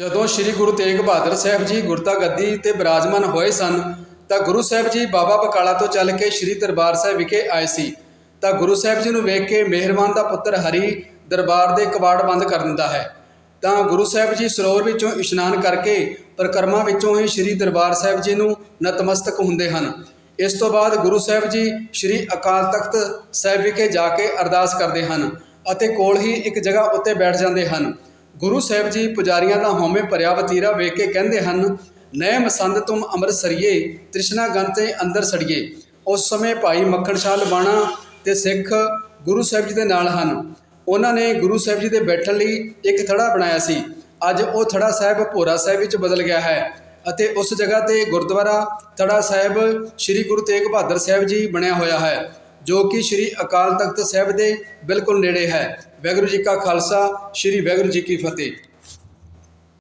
ਜਦੋਂ ਸ੍ਰੀ ਗੁਰੂ ਤੇਗ ਬਹਾਦਰ ਸਾਹਿਬ ਜੀ ਗੁਰਤਾ ਗੱਦੀ ਤੇ ਬਿਰਾਜਮਾਨ ਹੋਏ ਸਨ, ਤਾਂ ਗੁਰੂ ਸਾਹਿਬ ਜੀ ਬਾਬਾ ਬਕਾਲਾ ਤੋਂ ਚੱਲ ਕੇ ਸ੍ਰੀ ਦਰਬਾਰ ਸਾਹਿਬ ਵਿਖੇ ਆਏ ਸੀ। ਤਾਂ ਗੁਰੂ ਸਾਹਿਬ ਜੀ ਨੂੰ ਵੇਖ ਕੇ ਮਿਹਰਬਾਨ ਦਾ ਪੁੱਤਰ ਹਰੀ ਦਰਬਾਰ ਦੇ ਕਵਾੜ ਬੰਦ ਕਰ ਦਿੰਦਾ ਹੈ। ਤਾਂ ਗੁਰੂ ਸਾਹਿਬ ਜੀ ਸਰੋਵਰ ਵਿੱਚੋਂ ਇਸ਼ਨਾਨ ਕਰਕੇ ਪਰਿਕਰਮਾ ਵਿੱਚੋਂ ਹੀ ਸ੍ਰੀ ਦਰਬਾਰ ਸਾਹਿਬ ਜੀ ਨੂੰ ਨਤਮਸਤਕ ਹੁੰਦੇ ਹਨ। ਇਸ ਤੋਂ ਬਾਅਦ ਗੁਰੂ ਸਾਹਿਬ ਜੀ ਸ੍ਰੀ ਅਕਾਲ ਤਖਤ ਸਾਹਿਬ ਵਿਖੇ ਜਾ ਕੇ ਅਰਦਾਸ ਕਰਦੇ ਹਨ ਅਤੇ ਕੋਲ ਹੀ ਇੱਕ ਜਗ੍ਹਾ ਉੱਤੇ ਬੈਠ ਜਾਂਦੇ ਹਨ। ਗੁਰੂ ਸਾਹਿਬ ਜੀ ਪੁਜਾਰੀਆਂ ਦਾ ਹਉਮੈ ਭਰਿਆ ਵਤੀਰਾ ਵੇਖ ਕੇ ਕਹਿੰਦੇ ਹਨ ਨੈ ਮਸੰਦ ਤੁਮ ਅੰਮ੍ਰਿਤਸਰੀਏ ਤ੍ਰਿਸ਼ਨਾ ਗਨ ਤੇ ਅੰਦਰ ਸੜੀਏ। ਉਸ ਸਮੇਂ ਭਾਈ ਮੱਖਣ ਸ਼ਾਹ ਲਬਾਣਾ ਤੇ ਸਿੱਖ ਗੁਰੂ ਸਾਹਿਬ ਜੀ ਦੇ ਨਾਲ ਹਨ। ਉਹਨਾਂ ਨੇ ਗੁਰੂ ਸਾਹਿਬ ਜੀ ਦੇ ਬੈਠਣ ਲਈ ਇੱਕ ਥੜਾ ਬਣਾਇਆ ਸੀ। ਅੱਜ ਉਹ ਥੜਾ ਸਾਹਿਬ ਭੋਰਾ ਸਾਹਿਬ ਵਿੱਚ ਬਦਲ ਗਿਆ ਹੈ ਅਤੇ ਉਸ ਜਗ੍ਹਾ ਤੇ ਗੁਰਦੁਆਰਾ ਥੜਾ ਸਾਹਿਬ ਸ੍ਰੀ ਗੁਰੂ ਤੇਗ ਬਹਾਦਰ ਸਾਹਿਬ ਜੀ ਬਣਿਆ ਹੋਇਆ ਹੈ। ਜੋ ਕਿ ਸ੍ਰੀ ਅਕਾਲ ਤਖਤ ਸਾਹਿਬ ਦੇ ਬਿਲਕੁਲ ਨੇੜੇ ਹੈ। ਵਾਹਿਗੁਰੂ ਜੀ ਕਾ ਖਾਲਸਾ, ਸ੍ਰੀ ਵਾਹਿਗੁਰੂ ਜੀ ਕੀ ਫਤਿਹ।